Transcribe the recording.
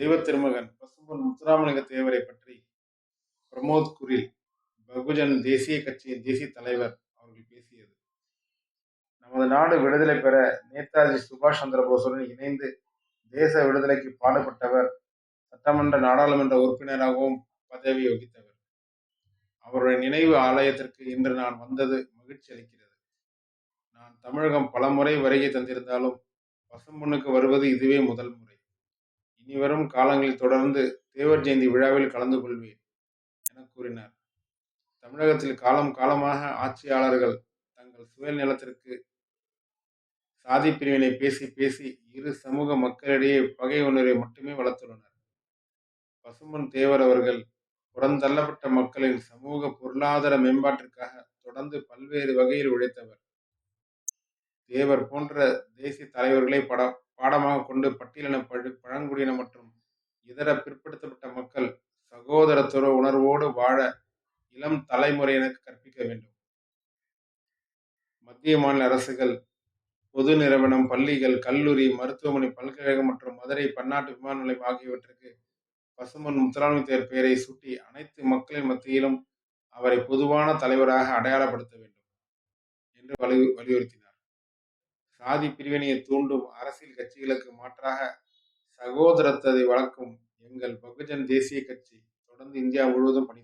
தெய்வ திருமகன் பசும்பொன் முத்துராமலிங்க தேவரை பற்றி பிரமோத் குரில் பகுஜன் தேசிய கட்சியின் தேசிய தலைவர் அவர்கள் பேசியது. நமது நாடு விடுதலை பெற நேதாஜி சுபாஷ் சந்திர போஸுடன் இணைந்து தேச விடுதலைக்கு பாடுபட்டவர் சட்டமன்ற நாடாளுமன்ற உறுப்பினராகவும் பதவி வகித்தவர். அவருடைய நினைவு ஆலயத்திற்கு இன்று நான் வந்தது மகிழ்ச்சி அளிக்கிறது. நான் தமிழகம் பலமுறை வருகை தந்திருந்தாலும் பசும்பொண்ணுக்கு வருவது இதுவே முதல் முறை. இனி வரும் காலங்களில் தொடர்ந்து தேவர் ஜெயந்தி விழாவில் கலந்து கொள்வேன் என கூறினார். தமிழகத்தில் காலம் காலமாக ஆட்சியாளர்கள் தங்கள் சுயநலத்திற்கு சாதி பிரிவினை பேசி பேசி இரு சமூக மக்களிடையே பகை உணர்வை மட்டுமே வளர்த்துள்ளனர். பசும்பொன் தேவர் அவர்கள் புறந்தள்ளப்பட்ட மக்களின் சமூக பொருளாதார மேம்பாட்டிற்காக தொடர்ந்து பல்வேறு வகையில் உழைத்தவர். தேவர் போன்ற தேசிய தலைவர்களை பட பாடமாக கொண்டு பட்டியலின பழு பழங்குடியின மற்றும் இதர பிற்படுத்தப்பட்ட மக்கள் சகோதரத்துவ உணர்வோடு வாழ இளம் தலைமுறையினருக்கு கற்பிக்க வேண்டும். மத்திய மாநில அரசுகள் பொது நிறுவனம் பள்ளிகள் கல்லூரி மருத்துவமனை பல்கலைக்கழகம் மற்றும் மதுரை பன்னாட்டு விமான நிலையம் ஆகியவற்றுக்கு பசுமன் முத்துராமலிங்க பெயரை சூட்டி அனைத்து மக்களின் மத்தியிலும் அவரை பொதுவான தலைவராக அடையாளப்படுத்த வேண்டும் என்று வலியுறுத்தினார். சாதி பிரிவினையை தூண்டும் அரசியல் கட்சிகளுக்கு மாற்றாக சகோதரத்தை வளர்க்கும் எங்கள் பகுஜன் தேசிய கட்சி தொடர்ந்து இந்தியா முழுவதும் பணி